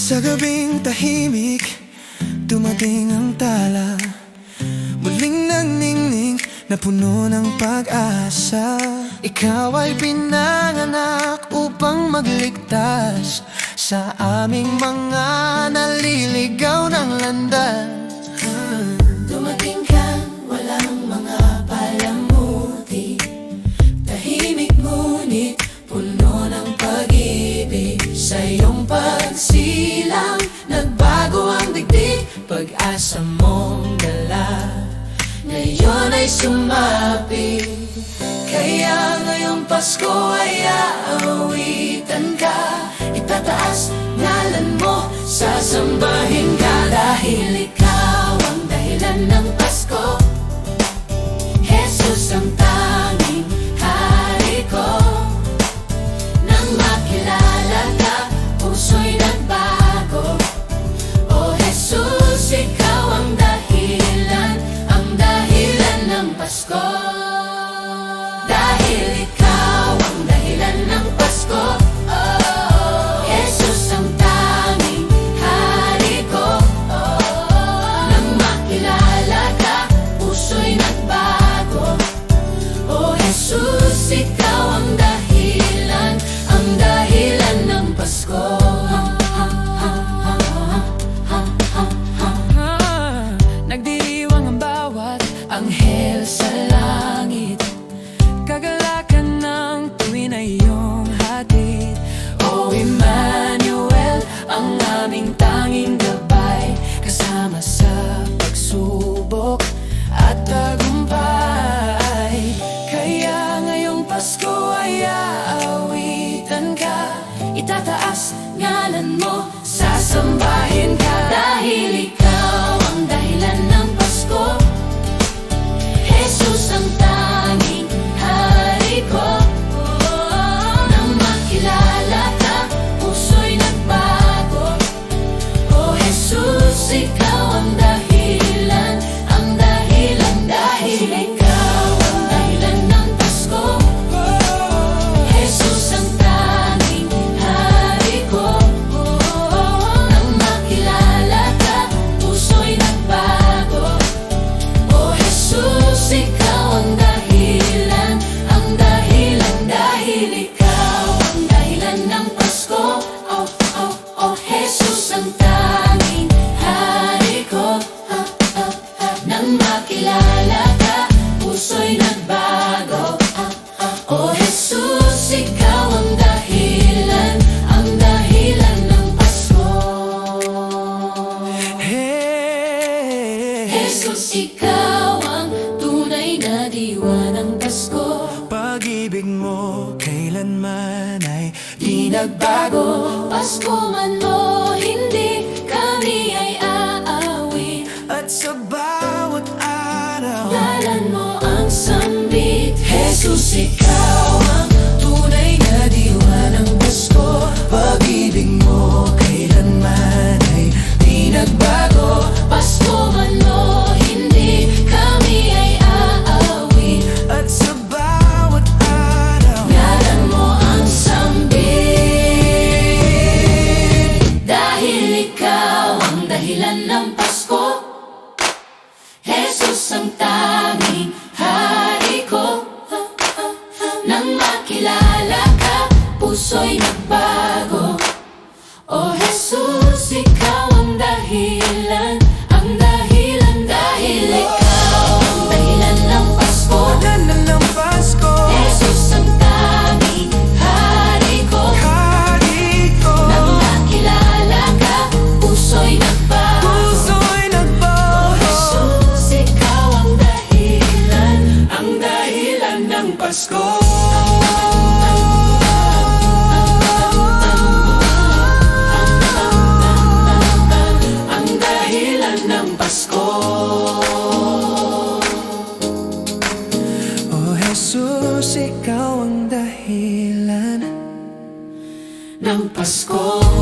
Sa gabing tahimik Dumating ang tala. Muling naningning Na puno ng pag-asa. Ikaw ay pinanganak Upang magligtas. Sa aming mga naliligaw ng landas. sumapi Kaya ngayong Pasko ay aawitan ka. Itataas ngalan mo, sasambahin ka dahil ikaw pangalan mo. Sasambahin ka dahil ikaw Nang makilala ka, puso'y nagbago ah. O oh, Jesus, ang dahilan Ang dahilan ng Pasko hey. Jesus, ikaw ang tunay na diwa ng Pasko Pag-ibig mo kailanman ay di nagbago Pasko man o hindi, kami ay aawi At sa 长大 ng Pasko.